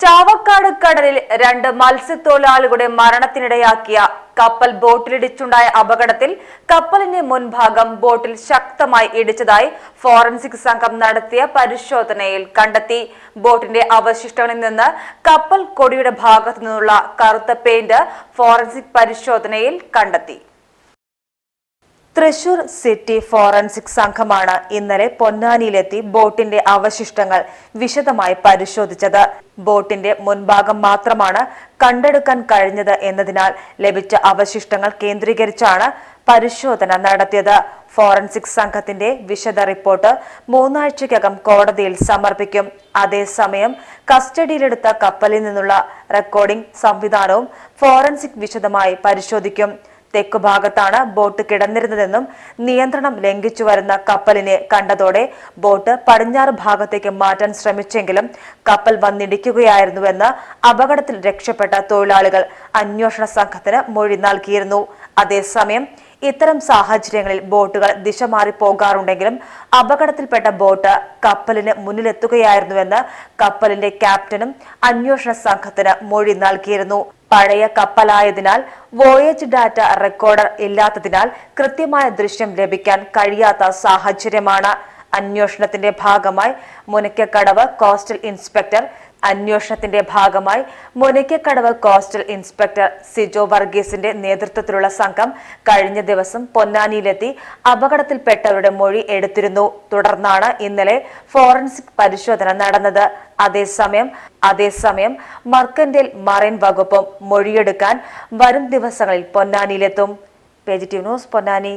ചാവക്കാട് കടലിൽ രണ്ട് മത്സ്യത്തൊഴിലാളികളുടെ മരണത്തിനിടയാക്കിയ കപ്പൽ ബോട്ടിലിടിച്ചുണ്ടായ അപകടത്തിൽ കപ്പലിന്റെ മുൻഭാഗം ബോട്ടിൽ ശക്തമായി ഇടിച്ചതായി ഫോറൻസിക് സംഘം നടത്തിയ പരിശോധനയിൽ കണ്ടെത്തി. ബോട്ടിന്റെ അവശിഷ്ടങ്ങളിൽ നിന്ന് കപ്പൽ കൊടിയുടെ ഭാഗത്തു നിന്നുള്ള കറുത്ത പെയിന്റ് ഫോറൻസിക് പരിശോധനയിൽ കണ്ടെത്തി. തൃശൂർ സിറ്റി ഫോറൻസിക് സംഘമാണ് ഇന്നലെ പൊന്നാനിയിലെത്തി ബോട്ടിന്റെ അവശിഷ്ടങ്ങൾ വിശദമായി പരിശോധിച്ചത്. ബോട്ടിന്റെ മുൻഭാഗം മാത്രമാണ് കണ്ടെടുക്കാൻ കഴിഞ്ഞത് എന്നതിനാൽ ലഭിച്ച അവശിഷ്ടങ്ങൾ കേന്ദ്രീകരിച്ചാണ് പരിശോധന നടത്തിയത്. ഫോറൻസിക് സംഘത്തിന്റെ വിശദ റിപ്പോർട്ട് മൂന്നാഴ്ചയ്ക്കകം കോടതിയിൽ സമർപ്പിക്കും. അതേസമയം കസ്റ്റഡിയിലെടുത്ത കപ്പലിൽ നിന്നുള്ള റെക്കോർഡിംഗ് സംവിധാനവും ഫോറൻസിക് വിശദമായി പരിശോധിക്കും. തെക്കു ഭാഗത്താണ് ബോട്ട് കിടന്നിരുന്നതെന്നും നിയന്ത്രണം ലംഘിച്ചു വരുന്ന കപ്പലിനെ കണ്ടതോടെ ബോട്ട് പടിഞ്ഞാറ് ഭാഗത്തേക്ക് മാറ്റാൻ ശ്രമിച്ചെങ്കിലും കപ്പൽ വന്നിടിക്കുകയായിരുന്നുവെന്ന് അപകടത്തിൽ രക്ഷപ്പെട്ട തൊഴിലാളികൾ അന്വേഷണ സംഘത്തിന് മൊഴി നൽകിയിരുന്നു. അതേസമയം ഇത്തരം സാഹചര്യങ്ങളിൽ ബോട്ടുകൾ ദിശ മാറി പോകാറുണ്ടെങ്കിലും അപകടത്തിൽപ്പെട്ട ബോട്ട് കപ്പലിന് മുന്നിലെത്തുകയായിരുന്നുവെന്ന് കപ്പലിന്റെ ക്യാപ്റ്റനും അന്വേഷണ സംഘത്തിന് മൊഴി നൽകിയിരുന്നു. പഴയ കപ്പലായതിനാൽ വോയേജ് ഡാറ്റ റെക്കോർഡർ ഇല്ലാത്തതിനാൽ കൃത്യമായ ദൃശ്യം ലഭിക്കാൻ കഴിയാത്ത സാഹചര്യമാണ് അന്വേഷണത്തിന്റെ ഭാഗമായി മുനയ്ക്കക്കടവ് കോസ്റ്റൽ ഇൻസ്പെക്ടർ. അന്വേഷണത്തിന്റെ ഭാഗമായി മുനയ്ക്കക്കടവ് കോസ്റ്റൽ ഇൻസ്പെക്ടർ സിജോ വർഗീസിന്റെ നേതൃത്വത്തിലുള്ള സംഘം കഴിഞ്ഞ ദിവസം പൊന്നാനിയിലെത്തി അപകടത്തിൽപ്പെട്ടവരുടെ മൊഴി എടുത്തിരുന്നു. തുടർന്നാണ് ഇന്നലെ ഫോറൻസിക് പരിശോധന നടന്നത്. അതേസമയം അതേസമയം മർക്കന്റൽ മറൈൻ വകുപ്പും മൊഴിയെടുക്കാൻ വരും ദിവസങ്ങളിൽ പൊന്നാനിയിലെത്തും. Positive news Ponnani.